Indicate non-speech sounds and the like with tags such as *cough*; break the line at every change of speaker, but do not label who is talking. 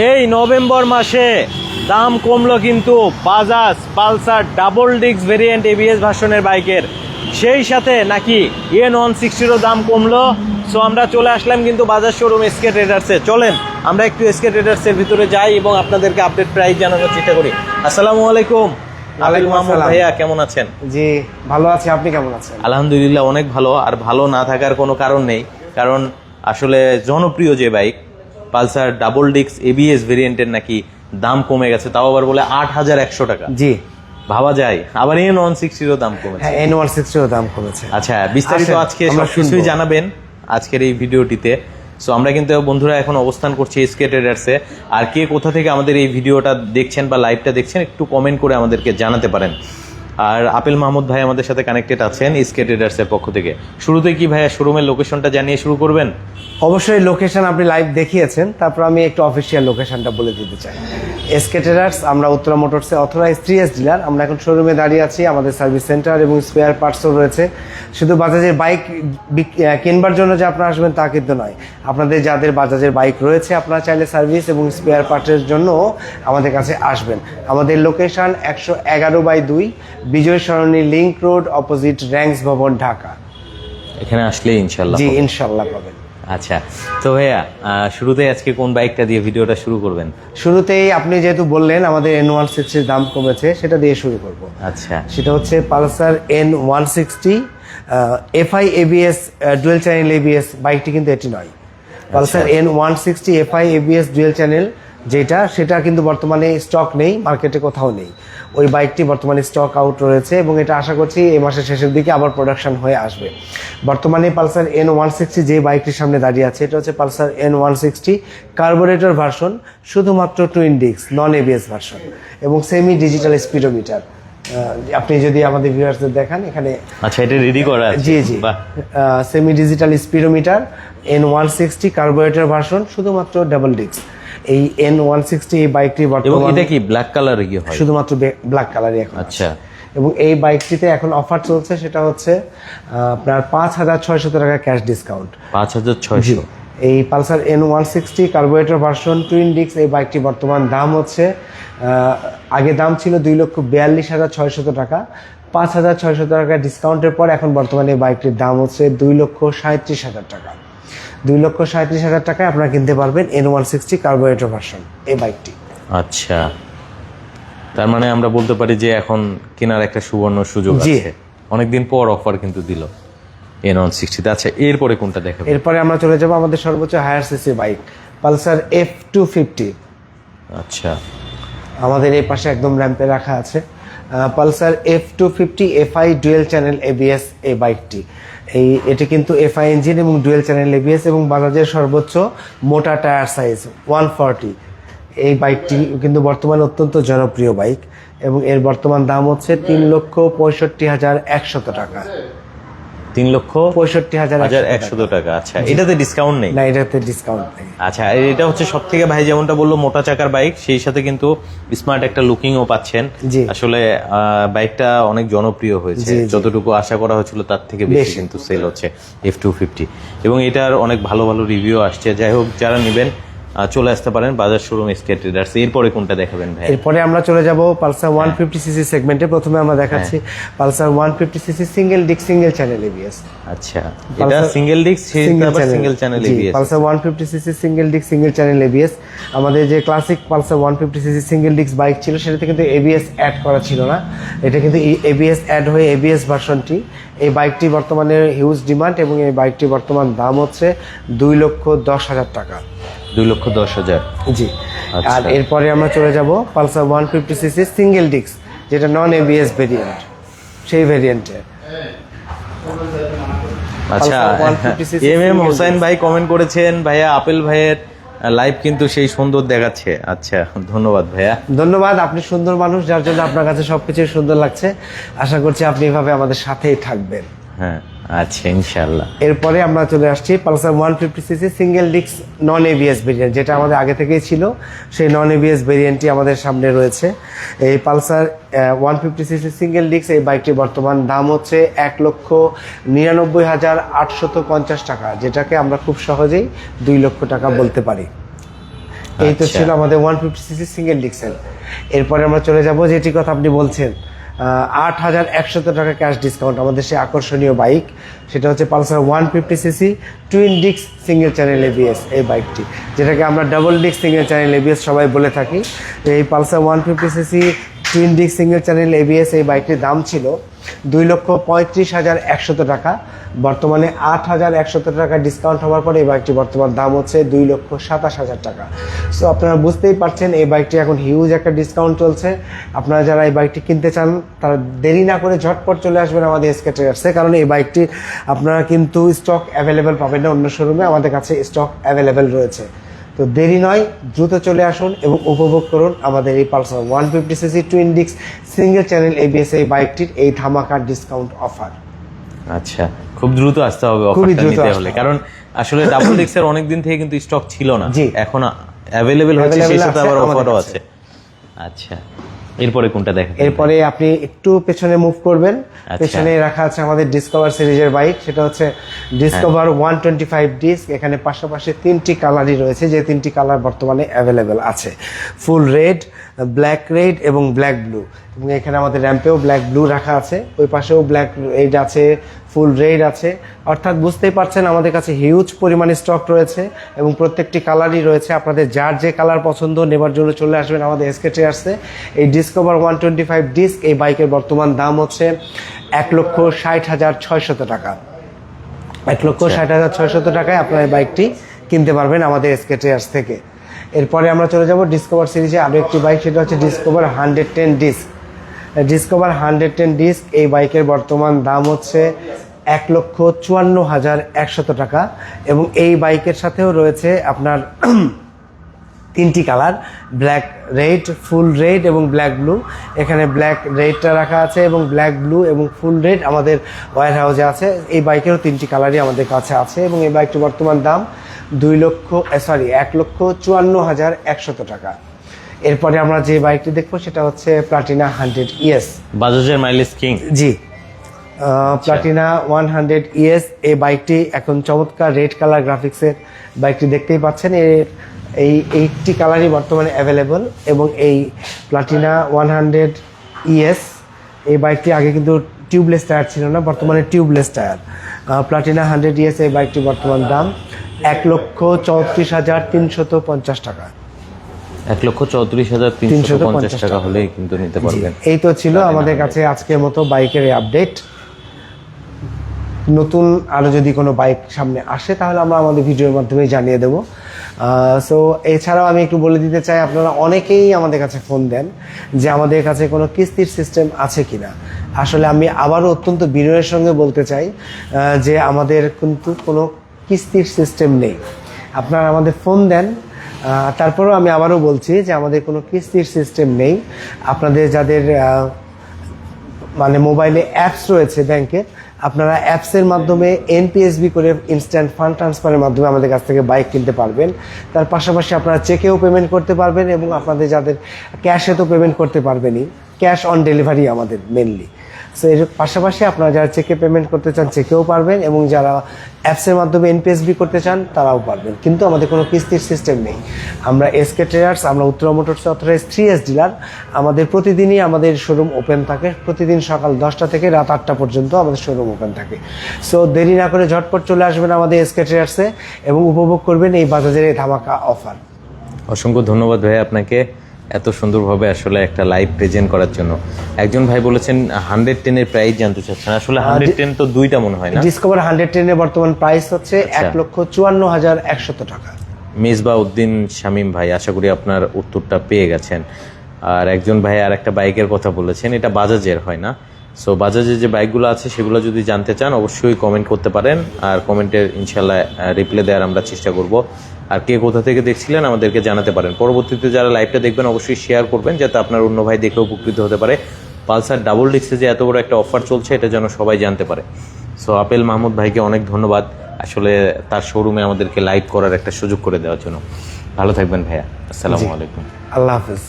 এই নভেম্বর মাসে দাম কমলো কিন্তু Bajaj Pulsar double disc variant ABS ভার্সনের বাইকের। সেই সাথে নাকি এন ওয়ান সিক্সটিরও দাম কমলো। সো আমরা চলে আসলাম কিন্তু বাজার শোরুম এসকে ট্রেডার্সে চলেন আমরা একটু এসকে ট্রেডার্সের ভিতরে যাই এবং আপনাদেরকে আপডেট প্রাইস জানানোর চেষ্টা করি। আসসালামু আলাইকুম। মাহমুদ ভাইয়া কেমন আছেন?
জি ভালো আছি। আপনি কেমন আছেন?
আলহামদুলিল্লাহ অনেক ভালো। আর ভালো না থাকার কোনো কারণ নেই। কারণ আসলে জনপ্রিয় যে বাইক পালসার ডাবল ডিক্স এবিএস ভেরিয়েন্টের নাকি দাম কমে গেছে তাও আবার বলে আট হাজার একশো টাকা।
জি।
ভাবা যায়। আবার এন ওয়ান সিক্সটিরও দাম কমেছে।
এন ওয়ান সিক্সটিও দাম কমেছে।
আচ্ছা বিস্তারিত আজকে কিছুই জানাবেন আজকের এই ভিডিওটিতে। সো আমরা কিন্তু বন্ধুরা এখন অবস্থান করছি এসকে ট্রেডার্সে আর কে কোথা থেকে আমাদের এই ভিডিওটা দেখছেন বা লাইভটা দেখছেন একটু কমেন্ট করে আমাদেরকে জানাতে পারেন। আর আপেল মাহমুদ ভাই আমাদের সাথে কানেক্টেড আছেন এসকে ট্রেডার্সের পক্ষ থেকে। শুরুতে কি ভাইয়া শোরুমের লোকেশনটা জানিয়ে শুরু করবেন?
অবশ্যই লোকেশন আপনি লাইভ দেখিয়েছেন, তারপর আমি একটু অফিসিয়াল লোকেশনটা বলে দিতে চাই। এসকে ট্রেডার্স আমরা উত্তরা মোটরসে অথরাইজ থ্রি এস ডিলার আমরা এখন শোরুমে দাঁড়িয়ে আছি, আমাদের সার্ভিস সেন্টার এবং স্পেয়ার পার্টসও রয়েছে। শুধু বাজাজের বাইক কিনবার জন্য যে আপনারা আসবেন তা কিন্তু নয়। আপনাদের যাদের বাজাজের বাইক রয়েছে, আপনারা চাইলে সার্ভিস এবং স্পেয়ার পার্টের জন্য আমাদের কাছে আসবেন। আমাদের লোকেশন একশো এগারো বাই দুই Bijoy Sarani link road opposite Rangs Bhaban Dhaka
এখানে আসলে ইনশাল্লাহ
জি ইনশাল্লাহ পাবেন।
আচ্ছা তো ভাইয়া শুরুতেই আজকে কোন বাইকটা দিয়ে ভিডিওটা শুরু করবেন?
শুরুতেই আপনি যেহেতু বললেন আমাদের এন ওয়ান সিক্সটির দাম কমেছে সেটা দিয়ে শুরু করব।
আচ্ছা।
সেটা হচ্ছে Pulsar N one sixty FI ABS dual channel ABS বাইকটি কিন্তু এটি নয়। Pulsar N one sixty FI ABS dual channel যেটা সেটা কিন্তু বর্তমানে স্টক নেই মার্কেটে কোথাও নেই। ওই বাইকটি বর্তমানে স্টক আউট রয়েছে এবং এটা আশা করছি এই মাসের শেষের দিকে আবার প্রোডাকশন হয়ে আসবে। বর্তমানে পালসার এন ওয়ান সিক্সটি যে বাইকটির সামনে দাঁড়িয়ে আছে এটা হচ্ছে Pulsar N one sixty carburettor version শুধুমাত্র twin disc non ABS version এবং সেমি ডিজিটাল স্পিডোমিটার আপনি যদি আমাদের ভিউয়ার্সদের দেখান এখানে
আচ্ছা এটা রেডি করা আছে?
জি জি। Semi digital speedometer N one sixty carburettor version শুধুমাত্র ডাবল ডিস্ক এই এন ওয়ান সিক্সটি এই বাইকটি বর্তমানে
এটা কি ব্ল্যাক কালার কি হয়?
শুধুমাত্র ব্ল্যাক কালারই এখন
আচ্ছা।
এবং এই বাইকটিতে এখন অফার চলছে সেটা হচ্ছে আপনার পাঁচ হাজার ছয়শত টাকা ক্যাশ ডিসকাউন্ট
পাঁচ হাজার ছয়শো।
এই Pulsar N one sixty carburettor version twin ডিক্স এই বাইকটি বর্তমান দাম হচ্ছে আগে দাম ছিল দুই লক্ষ বিয়াল্লিশ হাজার ছয়শত টাকা। পাঁচ হাজার ছয়শত টাকা ডিসকাউন্টের পর এখন বর্তমানে এই বাইকটির দাম হচ্ছে দুই লক্ষ সাঁত্রিশ হাজার টাকা। দুই লক্ষ সাঁত্রিশ হাজার টাকায় আপনারা কিনতে পারবেন N one sixty carburettor version এই বাইকটি
আচ্ছা। তার মানে আমরা বলতে পারি যে এখন কেনার একটা সুবর্ণ সুযোগ
জি।
অনেকদিন পর অফার কিন্তু দিল এন ওয়ান সিক্সটিতে আচ্ছা এরপরে কোনটা দেখাবে?
এরপরে আমরা চলে যাব আমাদের সর্বোচ্চ higher CC bike Pulsar F two fifty
আচ্ছা।
আমাদের এই পাশে একদম র্যাম্পে রাখা আছে। Pulsar F two fifty FI dual channel ABS এই বাইকটি এই, এটি কিন্তু এফআই ইঞ্জিন এবং ডুয়েল চ্যানেল এবিএস এবং বাজাজের সর্বোচ্চ মোটা টায়ার সাইজ ওয়ান ফর্টি এই বাইকটি কিন্তু বর্তমানে অত্যন্ত জনপ্রিয় বাইক এবং এর বর্তমান দাম হচ্ছে তিন লক্ষ পঁয়ষট্টি হাজার একশত টাকা।
তিন লক্ষ
পঁয়ষট্টি হাজার
হাজার
একশত
টাকা। আচ্ছা এটাতে ডিসকাউন্ট নেই?
না এটাতে ডিসকাউন্ট নেই।
আচ্ছা এটা হচ্ছে সব থেকে ভাই যেমনটা বলল মোটা চাকার বাইক সেই সাথে কিন্তু স্মার্ট একটা লুকিংও পাচ্ছেন। আসলে আহ, বাইকটা অনেক জনপ্রিয় হয়েছে। যতটুকু আশা করা হয়েছিল তার থেকে বেশি। কিন্তু সেল হচ্ছে এফ টু ফিফটি এবং এটার অনেক ভালো ভালো রিভিউ আসছে। যাই হোক যারা নেবেন চলে আসতে পারেন বাজার শোরুম এসকে ট্রেডার্স এরপরে কোনটা দেখাবেন ভাই
এরপরে আমরা চলে যাব পালসার ওয়ান ফিফটি সিসি সেগমেন্টে। প্রথমে আমরা দেখাচ্ছি Pulsar one fifty CC single disc single channel ABS
আচ্ছা এটা single disc single channel ABS
Pulsar one fifty CC single disc single channel ABS আমাদের যে classic Pulsar one fifty CC single disc bike ছিল সেটাতে কিন্তু ABS add করা ছিল না। এটা কিন্তু এবিএস অ্যাড হয়ে এবিএস ভার্সনটি এই বাইকটি বর্তমানে হিউজ ডিমান্ড এবং এই বাইকটি বর্তমান দাম হচ্ছে দুই লক্ষ দশ হাজার টাকা।
দুই লক্ষ দশ হাজার।
জি।
আচ্ছা।
আর এরপরে আমরা চলে যাব Pulsar one fifty CC single disc যেটা নন এবিএস ভেরিয়েন্ট সেই ভেরিয়েন্টে
আচ্ছা
Pulsar 150cc
M M Hossain ভাই কমেন্ট করেছেন ভাইয়া আপেল ভাইয়ের লাইভ কিন্তু সেই সুন্দর দেখাচ্ছে। আচ্ছা ধন্যবাদ ভাইয়া।
ধন্যবাদ আপনি সুন্দর মানুষ যার জন্য আপনার কাছে সবকিছু সুন্দর লাগছে। আশা করছি আপনি এভাবে আমাদের সাথেই থাকবেন।
হ্যাঁ আচ্ছা ইনশাল্লাহ
এরপরে আমরা চলে আসছি Pulsar one fifty CC single disc non ABS variant যেটা আমাদের আগে থেকেই ছিল। সেই নন এবিএস ভেরিয়েন্টটি আমাদের সামনে রয়েছে। এই Pulsar one fifty CC single disc এই বাইকটির বর্তমান দাম হচ্ছে এক লক্ষ নিরানব্বই হাজার আটশত পঞ্চাশ টাকা যেটাকে আমরা খুব সহজেই দুই লক্ষ টাকা বলতে পারি। এই তো
আচ্ছা।
ছিল আমাদের ওয়ান ফিফটি সিসি সিঙ্গেল ডিক্সেল এরপরে আমরা চলে যাব যেটি কথা আপনি বলছেন আট হাজার একশত টাকা ক্যাশ ডিসকাউন্ট আমাদের সেই আকর্ষণীয় বাইক সেটা হচ্ছে Pulsar one fifty CC twin ডিক্স সিঙ্গেল চ্যানেল এবিএস এই বাইকটি যেটাকে আমরা ডাবল ডিক্স সিঙ্গেল চ্যানেল এবিএস সবাই বলে থাকি। এই Pulsar one fifty CC twin ডিক্স সিঙ্গেল চ্যানেল এবিএস এই বাইকটির দাম ছিল দুই লক্ষ পঁয়ত্রিশ হাজার একশত টাকা। বর্তমানে আট হাজার একশত টাকা ডিসকাউন্ট হওয়ার পরে এই বাইকটি বর্তমান দাম হচ্ছে দুই লক্ষ সাতাশ হাজার টাকা। সো আপনারা বুঝতেই পারছেন এই বাইকটি এখন হিউজ একটা ডিসকাউন্ট চলছে। আপনারা যারা এই বাইকটি কিনতে চান, তারা দেরি না করে ঝটপট চলে আসবেন আমাদের এসকে ট্রেডার্সে কারণ এই বাইকটি আপনারা কিন্তু স্টক অ্যাভেলেবেল পাবেন না অন্য শোরুমে আমাদের কাছে স্টক অ্যাভেলেবেল রয়েছে। তো দেরি নয় দ্রুত চলে আসুন এবং উপভোগ করুন আমাদের এই Pulsar one fifty CC twin ডিক্স সিঙ্গেল চ্যানেল এবিএস এই বাইকটির এই ধামাকার ডিসকাউন্ট অফার
আচ্ছা খুব দ্রুত আসতে হবে
খুবই দ্রুত
হলে। কারণ আসলে ডাবল ডিক্সের অনেক দিন থেকে কিন্তু স্টক ছিল না। এখন অ্যাভেলেবেল হয়েছে সেই সাথে আবার অফারও আছে। আচ্ছা। এরপরে কোনটা দেখেন?
এরপরে আপনি একটু পেছনে মুভ করবেন।
আচ্ছা।
পেছনে রাখা আছে আমাদের ডিসকভার সিরিজের বাইক। সেটা হচ্ছে Discover one twenty five disc এখানে পাশাপাশি তিনটি কালারই রয়েছে। যে তিনটি কালার বর্তমানে অ্যাভেলেবেল আছে। ফুল রেড ব্ল্যাক রেড এবং ব্ল্যাক ব্লু এবং এখানে আমাদের র্যাম্পেও ব্ল্যাক ব্লু রাখা আছে। ওই পাশেও ব্ল্যাক রেড আছে। ফুল রেড আছে। অর্থাৎ বুঝতেই পারছেন আমাদের কাছে হিউজ পরিমাণে স্টক রয়েছে এবং প্রত্যেকটি কালারই রয়েছে। আপনাদের যার যে কালার পছন্দ নেবার জন্য চলে আসবেন আমাদের এসকে ট্রেয়ার্সে এই Discover one twenty five disc এই বাইকের বর্তমান দাম হচ্ছে এক লক্ষ ষাট হাজার ছয়শত টাকা। এক লক্ষ ষাট হাজার ছয়শত টাকায় আপনার এই বাইকটি কিনতে পারবেন আমাদের এসকে ট্রেয়ার্স থেকে। এরপরে আমরা চলে যাব ডিসকভার সিরিজে আরও একটি বাইক সেটা হচ্ছে Discover hundred ten disc Discover hundred ten disc এই বাইকের বর্তমান দাম হচ্ছে এক লক্ষ চুয়ান্ন হাজার একশত টাকা এবং এই বাইকের সাথেও রয়েছে আপনার *clears throat* তিনটি colour black red full red এবং ব্ল্যাক ব্লু এখানে ব্ল্যাক রেডটা রাখা আছে এবং ব্ল্যাক ব্লু এবং ফুল রেড আমাদের ওয়ার হাউসে আছে। এই বাইকেরও তিনটি কালারই আমাদের কাছে আছে এবং এই বাইকটির বর্তমান দাম দুই লক্ষ সরি এক লক্ষ চুয়ান্ন হাজার একশত টাকা। এরপরে আমরা যে বাইকটি দেখব সেটা হচ্ছে প্লাটিনা হান্ড্রেড ইএস
বাজাজের মাইলেজ কিং
জি। প্লাটিনা ওয়ান হান্ড্রেড ইএস এই বাইকটি এখন চমৎকার রেড কালার গ্রাফিক্সের বাইকটি দেখতেই পাচ্ছেন। এর এই এইটটি কালারই বর্তমানে অ্যাভেলেবল এবং এই প্লাটিনা ওয়ান হান্ড্রেড ইএস এই বাইকটি আগে কিন্তু টিউবলেস টায়ার ছিল না বর্তমানে tubeless tyre Platina hundred ES এই বাইকটির বর্তমান দাম এক লক্ষ চৌত্রিশ হাজার তিনশত পঞ্চাশ টাকা।
এক লক্ষ চৌত্রিশ হাজার তিনশো পঞ্চাশ টাকা। হলেই কিন্তু নিতে পারবেন।
এই তো ছিল আমাদের কাছে আজকের মতো বাইকের আপডেট নতুন আরও যদি কোনো বাইক সামনে আসে তাহলে আমরা আমাদের ভিডিওর মাধ্যমে জানিয়ে দেবো। সো এছাড়াও আমি একটু বলে দিতে চাই আপনারা অনেকেই আমাদের কাছে ফোন দেন যে আমাদের কাছে কোনো কিস্তির সিস্টেম আছে কিনা। আসলে আমি আবারও অত্যন্ত বিনয়ের সঙ্গে বলতে চাই যে আমাদের কিন্তু কোনো কিস্তির সিস্টেম নেই। আপনারা আমাদের ফোন দেন তারপরেও আমি আবারও বলছি যে আমাদের কোনো কিস্তির সিস্টেম নেই। আপনাদের যাদের মানে মোবাইলে অ্যাপস রয়েছে ব্যাংকে আপনারা অ্যাপসের মাধ্যমে এনপিএসবি করে ইনস্ট্যান্ট ফান্ড ট্রান্সফারের মাধ্যমে আমাদের কাছ থেকে বাইক কিনতে পারবেন। তার পাশাপাশি আপনারা চেকেও পেমেন্ট করতে পারবেন এবং আপনাদের যাদের ক্যাশে তো পেমেন্ট করতে পারবেনই। ক্যাশ অন ডেলিভারি আমাদের মেনলি সো এর পাশাপাশি আপনারা যারা চেকে পেমেন্ট করতে চান চেকেও পারবেন এবং যারা অ্যাপসের মাধ্যমে এনপিএসবি করতে চান, তারাও পারবেন। কিন্তু আমাদের কোনো কিস্তির সিস্টেম নেই। আমরা এসকে ট্রেডার্স আমরা Uttar motors authorise three S dealer আমাদের প্রতিদিনই আমাদের শোরুম ওপেন থাকে। প্রতিদিন সকাল দশটা থেকে রাত আটটা পর্যন্ত আমাদের শোরুম ওপেন থাকে। সো দেরি না করে ঝটপট চলে আসবেন আমাদের এসকে ট্রেডার্সে এবং উপভোগ করবেন এই বাজাজের এই ধামাকা অফার
অসংখ্য ধন্যবাদ ভাই আপনাকে। এত সুন্দরভাবে আসলে একটা লাইভ প্রেজেন্ট করার জন্য। একজন ভাই বলেছেন হান্ড্রেড টেনের প্রাইস জানতে চাচ্ছেন। আসলে হান্ড্রেড টেন তো দুইটা মনে হয় না?
ডিসকভার হান্ড্রেড টেনের বর্তমান প্রাইস হচ্ছে এক
আচ্ছা।
লক্ষ চুয়ান্ন হাজার একশত টাকা।
মেজবা উদ্দিন শামীম ভাই আশা করি আপনার উত্তরটা পেয়ে গেছেন। আর একজন ভাই আর একটা বাইকের কথা বলেছেন এটা বাজাজের হয় না। সো বাজাজের যে বাইকগুলো আছে সেগুলো যদি জানতে চান অবশ্যই কমেন্ট করতে পারেন। আর কমেন্টের ইনশাল্লাহ রিপ্লাই দেওয়ার আমরা চেষ্টা করব। আর কে কোথা থেকে দেখছিলেন আমাদেরকে জানাতে পারেন। পরবর্তীতে যারা লাইভটা দেখবেন অবশ্যই শেয়ার করবেন যাতে আপনার অন্য ভাই দেখে উপকৃত হতে পারে। পালসার ডাবল ডিক্সে যে এত বড় একটা অফার চলছে এটা যেন সবাই জানতে পারে। সো আপেল মাহমুদ ভাইকে অনেক ধন্যবাদ। আসলে তার শোরুমে আমাদেরকে লাইভ করার একটা সুযোগ করে দেওয়ার জন্য। ভালো থাকবেন ভাইয়া। আসসালামু আলাইকুম।
আল্লাহ হাফিজ।